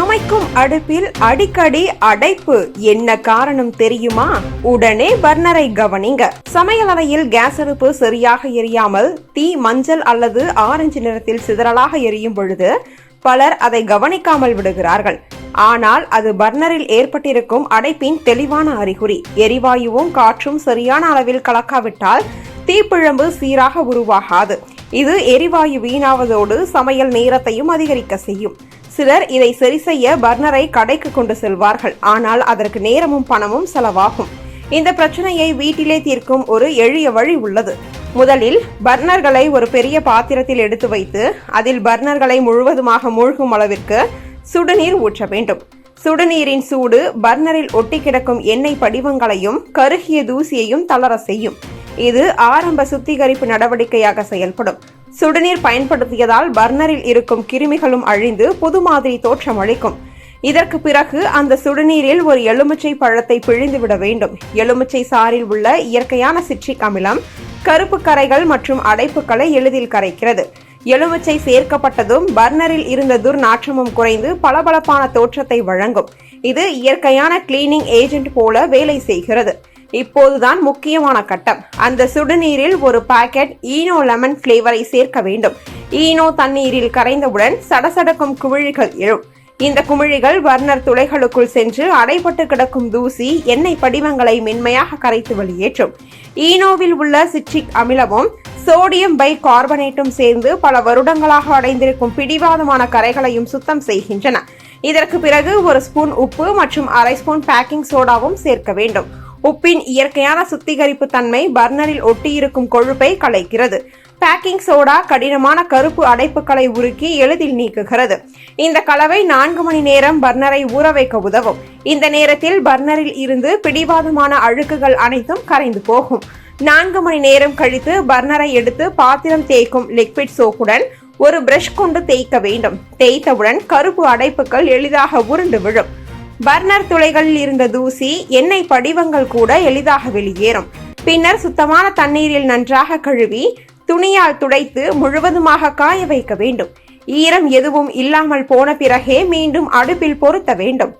சமைக்கும் அடுப்பில் அடிக்கடி அடைப்பு என்ன காரணம் தெரியுமா? உடனே பர்னரை கவனிங்க. சமையலறையில் கேஸ் அடுப்பு சரியாக எரியாமல் தீ மஞ்சள் அல்லது ஆரஞ்சு நிறத்தில் சிதறலாக எரியும் பொழுது பலர் அதை கவனிக்காமல் விடுகிறார்கள். ஆனால் அது பர்னரில் ஏற்பட்டிருக்கும் அடைப்பின் தெளிவான அறிகுறி. எரிவாயுவும் காற்றும் சரியான அளவில் கலக்காவிட்டால் தீப்பிழம்பு சீராக உருவாகாது. இது எரிவாயு வீணாவதோடு சமையல் நேரத்தையும் அதிகரிக்க செய்யும். சிலர் இதை சரி செய்ய பர்னரை கடைக்கு கொண்டு செல்வார்கள். ஆனால் அதற்கு நேரமும் பணமும் செலவாகும். இந்த பிரச்சனையை வீட்டிலே தீர்க்கும் ஒரு எளிய வழி உள்ளது. முதலில் பர்னர்களை ஒரு பெரிய பாத்திரத்தில் எடுத்து வைத்து அதில் பர்னர்களை முழுவதுமாக மூழ்கும் அளவிற்கு சுடுநீர் ஊற்ற வேண்டும். சுடுநீரின் சூடு பர்னரில் ஒட்டி கிடக்கும் எண்ணெய் படிவங்களையும் கருகிய தூசியையும் தளர செய்யும். இது ஆரம்ப சுத்திகரிப்பு நடவடிக்கையாக செயல்படும். சுடுநீர் பயன்படுத்தியதால் பர்னரில் இருக்கும் கிருமிகளும் அழிந்து புது மாதிரி தோற்றம் அளிக்கும். இதற்கு பிறகு அந்த சுடுநீரில் ஒரு எலுமிச்சை பழத்தை பிழிந்து விட வேண்டும். எலுமிச்சை சாறில் உள்ள இயற்கையான சிட்ரிக் அமிலம் கருப்பு கரைகள் மற்றும் அடைப்புகளை எளிதில் கரைக்கிறது. எலுமிச்சை சேர்க்கப்பட்டதும் பர்னரில் இருந்த துர்நாற்றமும் குறைந்து பளபளப்பான தோற்றத்தை வழங்கும். இது இயற்கையான கிளீனிங் ஏஜென்ட் போல வேலை செய்கிறது. இப்போதுதான் முக்கியமான கட்டம். அந்த சுடுநீரில் ஒரு பாக்கெட் ஈனோ லெமன் ஃப்ளேவரை சேர்க்க வேண்டும். ஈனோ தண்ணீரில் கரைந்தவுடன் சடசடக்கும் குமிழிகள் எழும். இந்த குமிழிகள் வர்ணர் துளைகளுக்குள் சென்று அடைபட்டு கிடக்கும் தூசி எண்ணெய் படிவங்களை மென்மையாக கரைத்து வெளியேற்றும். ஈனோவில் உள்ள சிட்ரிக் அமிலமும் சோடியம் பை கார்பனேட்டும் சேர்ந்து பல வருடங்களாக அடைந்திருக்கும் பிடிவாதமான கரைகளையும் சுத்தம் செய்கின்றன. இதற்கு பிறகு ஒரு ஸ்பூன் உப்பு மற்றும் அரை ஸ்பூன் பேக்கிங் சோடாவும் சேர்க்க வேண்டும். உப்பின் இயற்கையான சுத்திகரிப்பு தன்மை பர்னரில் ஒட்டியிருக்கும் கொழுப்பை கலைக்கிறது. பேக்கிங் சோடா கடினமான கருப்பு அடைப்புகளை உருக்கி எளிதில் நீக்குகிறது. இந்த கலவை நான்கு மணி நேரம் பர்னரை ஊற வைக்க உதவும். இந்த நேரத்தில் பர்னரில் இருந்து பிடிவாதமான அழுக்குகள் அனைத்தும் கரைந்து போகும். நான்கு மணி நேரம் கழித்து பர்னரை எடுத்து பாத்திரம் தேய்க்கும் லிக்விட் சோப்புடன் ஒரு பிரஷ் கொண்டு தேய்க்க வேண்டும். தேய்த்தவுடன் கருப்பு அடைப்புகள் எளிதாக உருண்டு விழும். பர்னர் துளைகளில் இருந்த தூசி எண்ணெய் படிவங்கள் கூட எளிதாக வெளியேறும். பின்னர் சுத்தமான தண்ணீரில் நன்றாக கழுவி துணியால் துடைத்து முழுவதுமாக காய வைக்க வேண்டும். ஈரம் எதுவும் இல்லாமல் போன பிறகே மீண்டும் அடுப்பில் பொருத்த வேண்டும்.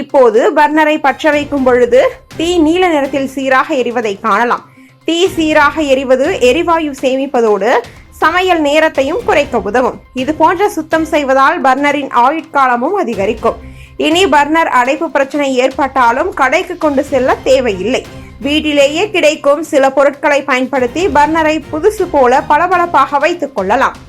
இப்போது பர்னரை பற்ற வைக்கும் பொழுது தீ நீல நிறத்தில் சீராக எரிவதை காணலாம். தீ சீராக எரிவது எரிவாயு சேமிப்பதோடு சமையல் நேரத்தையும் குறைக்க உதவும். இது போன்ற சுத்தம் செய்வதால் பர்னரின் ஆயுட்காலமும் அதிகரிக்கும். இனி பர்னர் அடைப்பு பிரச்சனை ஏற்பட்டாலும் கடைக்கு கொண்டு செல்ல தேவையில்லை. வீட்டிலேயே கிடைக்கும் சில பொருட்களை பயன்படுத்தி பர்னரை புதுசு போல பளபளப்பாக வைத்துக் கொள்ளலாம்.